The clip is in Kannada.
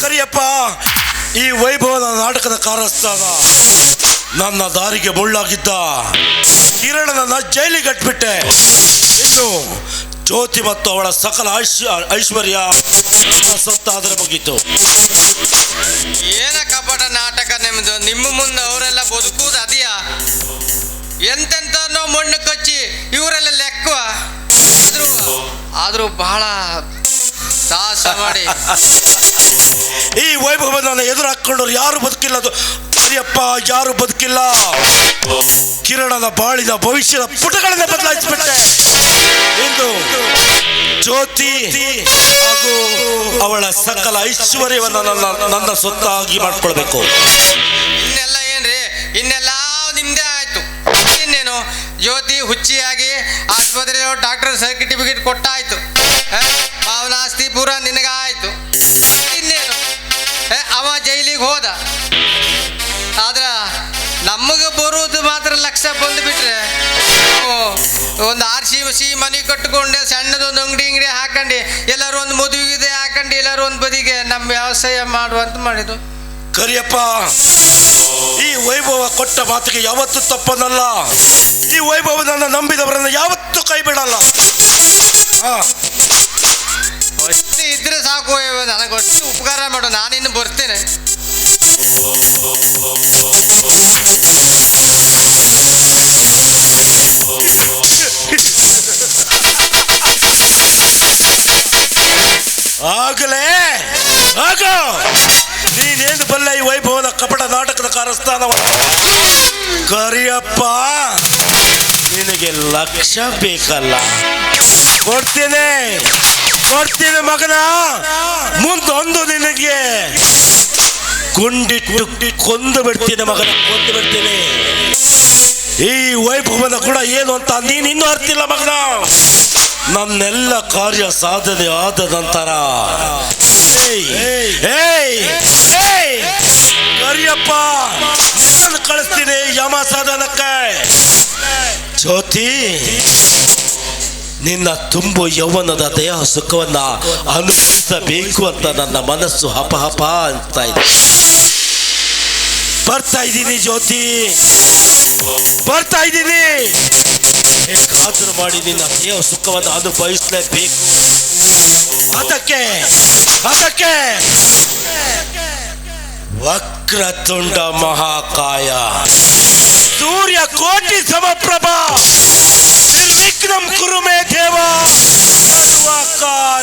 ಕರಿಯಪ್ಪ ಈ ವೈಭವದ ನಾಟಕದ ಕಾರಸ್ಥಾನ ನನ್ನ ದಾರಿಗೆ ಮುಳ್ಳಾಗಿದ್ದ ಕಿರಣನನ್ನ ಜೈಲಿಗೆ ಕಟ್ಬಿಟ್ಟೆ ಇನ್ನು ಜ್ಯೋತಿ ಮತ್ತು ಅವಳ ಸಕಲ ಐಶ್ವ ಐಶ್ವರ್ಯ ಸತ್ತಾದರೆ ಮುಗೀತು ಏನ ಕಪಟ ನಾಟಕ ನಿಮ್ದು? ನಿಮ್ಮ ಮುಂದೆ ಅವರೆಲ್ಲ ಬದುಕುವುದು ಅದಿಯ? ಎಂತೆಂತನೋ ಮಣ್ಣು ಕಚ್ಚಿ ಇವರೆಲ್ಲ ಲೆಕ್ಕ ಆದ್ರೂ ಆದ್ರೂ ಬಹಳ ಸಾಹಸ ಮಾಡಿ. ಈ ವೈಭವವನ್ನು ಎದುರು ಹಾಕೊಂಡವ್ರು ಯಾರು ಬದುಕಿಲ್ಲ ಅದು ಕರಿಯಪ್ಪ ಯಾರು ಬದುಕಿಲ್ಲ. ಕಿರಣದ ಬಾಳಿದ ಭವಿಷ್ಯದ ಪುಟಗಳನ್ನ ಬದಲಾಯಿಸಿಬಿಟ್ಟೆ. ಇಂದು ಜ್ಯೋತಿ ಹಾಗೂ ಅವಳ ಸಕಲ ಐಶ್ವರ್ಯವನ್ನು ನನ್ನ ನನ್ನ ಸೊತ್ತಾಗಿ ಮಾಡ್ಕೊಳ್ಬೇಕು. ಇನ್ನೆಲ್ಲ ಏನ್ರಿ? ಇನ್ನೆಲ್ಲ ನಿಮ್ದೇ ಆಯ್ತು. ಇನ್ನೇನು? ಜ್ಯೋತಿ ಹುಚ್ಚಿಯಾಗಿ ಆಸ್ಪತ್ರೆಯ ಡಾಕ್ಟರ್ ಸರ್ಟಿಫಿಕೇಟ್ ಕೊಟ್ಟಾಯ್ತು? ಅವನ ಆಸ್ತಿ ಪೂರ ನಿನಗಾಯ್ತು. ಜೈಲಿಗೆ ಹೋದ. ಆದ್ರೆ ನಮಗೆ ಬರೋದು ಮಾತ್ರ ಲಕ್ಷ ಬಂದುಬಿಟ್ರೆ ಒಂದು ಆರ್ ಸಿ ಸಿ ಮನೆ ಕಟ್ಟಿಕೊಂಡೆ ಸಣ್ಣದೊಂದು ಅಂಗಡಿ ಅಂಗಡಿ ಹಾಕಂಡಿ ಎಲ್ಲರೂ ಒಂದು ಮದುವೆ ಹಾಕಂಡಿ ಎಲ್ಲರೂ ಒಂದು ಬದಿಗೆ ನಮ್ಮ ವ್ಯವಸಾಯ ಮಾಡುವಂತ ಮಾಡಿದ್ದು ಕರಿಯಪ್ಪ ಈ ವೈಭವ ಕೊಟ್ಟ ಮಾತಿಗೆ ಯಾವತ್ತೂ ತಪ್ಪನಲ್ಲ. ಈ ವೈಭವನನ್ನ ನಂಬಿದವರನ್ನ ಯಾವತ್ತೂ ಕೈ ಬಿಡಲ್ಲ. ಅಷ್ಟು ಇದ್ರೆ ಸಾಕು ನನಗೆ ಅಷ್ಟು ಉಪಕಾರ ಮಾಡು ನಾನಿನ್ನು ಬರ್ತೇನೆ. ಆಗಲೇ, ಆಗ! ನೀನೇನು ಬಲ್ಲ ಈ ವೈಭವದ ಕಪಟ ನಾಟಕದ ಕಾರಸ್ಥಾನ ಕರಿಯಪ್ಪ, ನಿನಗೆ ಲಕ್ಷ ಬೇಕಲ್ಲ. ಕೊಡ್ತೇನೆ ಕೊಡ್ತೇನೆ ಮಗನ. ಮುಂದೊಂದು ನಿನಗೆ. ಗುಂಡಿಟ್ಟು ಕೊಂದು ಬಿಡ್ತೀನಿ ಮಗನ, ಕೊಂದು ಬಿಡ್ತೀನಿ. ಈ ವೈಭವನ ಕೂಡ ಏನು ಅಂತ ನೀನು ಇನ್ನೂ ಅರ್ತಿಲ್ಲ ಮಗನ. ನನ್ನೆಲ್ಲ ಕಾರ್ಯ ಸಾಧನೆ ಆದ ನಂತರ. ಕರಿಯಪ್ಪ ನಾನು ಕಳಿಸ್ತೀನಿ ಯಮ ಸಾಧನಕ್ಕೆ. ಜ್ಯೋತಿ ನಿನ್ನ ತುಂಬು ಯೌವನದ ದೇಹ ಸುಖವನ್ನ ಅನುಭವಿಸಬೇಕು ಅಂತ ನನ್ನ ಮನಸ್ಸು ಹಪ ಹಪ ಅಂತ ಇದೆ. ಬರ್ತಾ ಇದ್ದೀನಿ ಜ್ಯೋತಿ. ಬರ್ತಾ ಇದ್ದೀನಿ. ಹೇಗಾದ್ರೂ ಮಾಡಿ ನಿನ್ನ ದೇಹ ಸುಖವನ್ನು ಅನುಭವಿಸಲೇಬೇಕು. ಅದಕ್ಕೆ ಅದಕ್ಕೆ. ವಕ್ರತುಂಡ ಮಹಾಕಾಯ. ಸೂರ್ಯ ಕೋಟಿ ಸಮಪ್ರಭಾ. विक्रम कुरु में देवा का